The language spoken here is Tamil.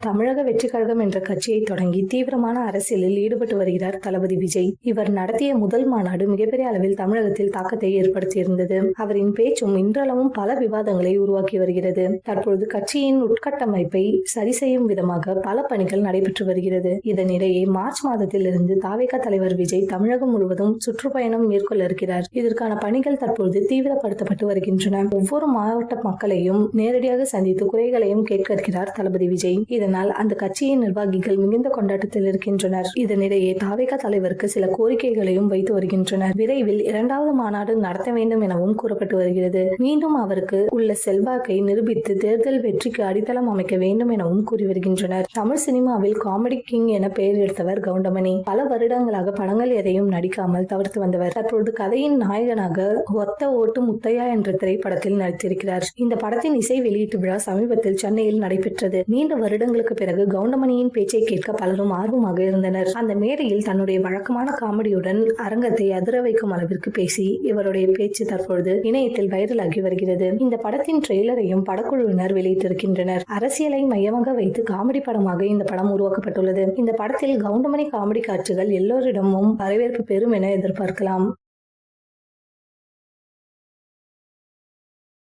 தமிழக வெற்றி கழகம் என்ற கட்சியை தொடங்கி தீவிரமான அரசியலில் ஈடுபட்டு வருகிறார் தளபதி விஜய். இவர் நடத்திய முதல் மாநாடு மிகப்பெரிய அளவில் தமிழகத்தில் தாக்கத்தை ஏற்படுத்தியிருந்தது. அவரின் பேச்சும் இன்றளவும் பல விவாதங்களை உருவாக்கி வருகிறது. தற்பொழுது கட்சியின் உட்கட்டமைப்பை சரி செய்யும் விதமாக பல பணிகள் நடைபெற்று வருகிறது. இதனிடையே மார்ச் மாதத்தில் இருந்து தாவேகா தலைவர் விஜய் தமிழகம் முழுவதும் சுற்றுப்பயணம் மேற்கொள்ள இருக்கிறார். இதற்கான பணிகள் தற்பொழுது தீவிரப்படுத்தப்பட்டு வருகின்றன. ஒவ்வொரு மாவட்ட மக்களையும் நேரடியாக சந்தித்து குறைகளையும் கேட்க இருக்கிறார் தளபதி விஜய். இதனால் அந்த கட்சியின் நிர்வாகிகள் மிகுந்த கொண்டாட்டத்தில் இருக்கின்றனர். இதனிடையே தாவேகா தலைவருக்கு சில கோரிக்கைகளையும் வைத்து வருகின்றனர். விரைவில் இரண்டாவது மாநாடு நடத்த வேண்டும் எனவும் கூறப்பட்டு வருகிறது. மீண்டும் அவருக்கு உள்ள செல்வாக்கை நிரூபித்து தேர்தல் வெற்றிக்கு அடித்தளம் அமைக்க வேண்டும் எனவும் கூறி வருகின்றனர். தமிழ் சினிமாவில் காமெடி கிங் என பெயர் எடுத்தவர் கவுண்டமணி. பல வருடங்களாக படங்கள் எதையும் நடிக்காமல் தவிர்த்து வந்தவர். தற்பொழுது கதையின் நாயகனாக ஒத்த ஓட்டு முத்தையா என்ற திரைப்படத்தில் நடித்திருக்கிறார். இந்த படத்தின் இசை வெளியீட்டு விழா சமீபத்தில் சென்னையில் நடைபெற்றது. நீண்ட வருடங்கள் வருடங்களுக்கு பிறகு கவுண்டமணியின் பேச்சை கேட்க பலரும் ஆர்வமாக இருந்தனர். அந்த மேடையில் தன்னுடைய வழக்கமான காமெடியுடன் அரங்கத்தை அதிர வைக்கும் அளவிற்கு பேசி இவருடைய பேச்சு தற்பொழுது இணையத்தில் வைரலாகி வருகிறது. இந்த படத்தின் ட்ரெய்லரையும் படக்குழுவினர் வெளியிட்டிருக்கின்றனர். அரசியலை மையமாக வைத்து காமெடி படமாக இந்த படம் உருவாக்கப்பட்டுள்ளது. இந்த படத்தில் கவுண்டமணி காமெடி காட்சிகள் எல்லோரிடமும் வரவேற்பு பெறும் என எதிர்பார்க்கலாம்.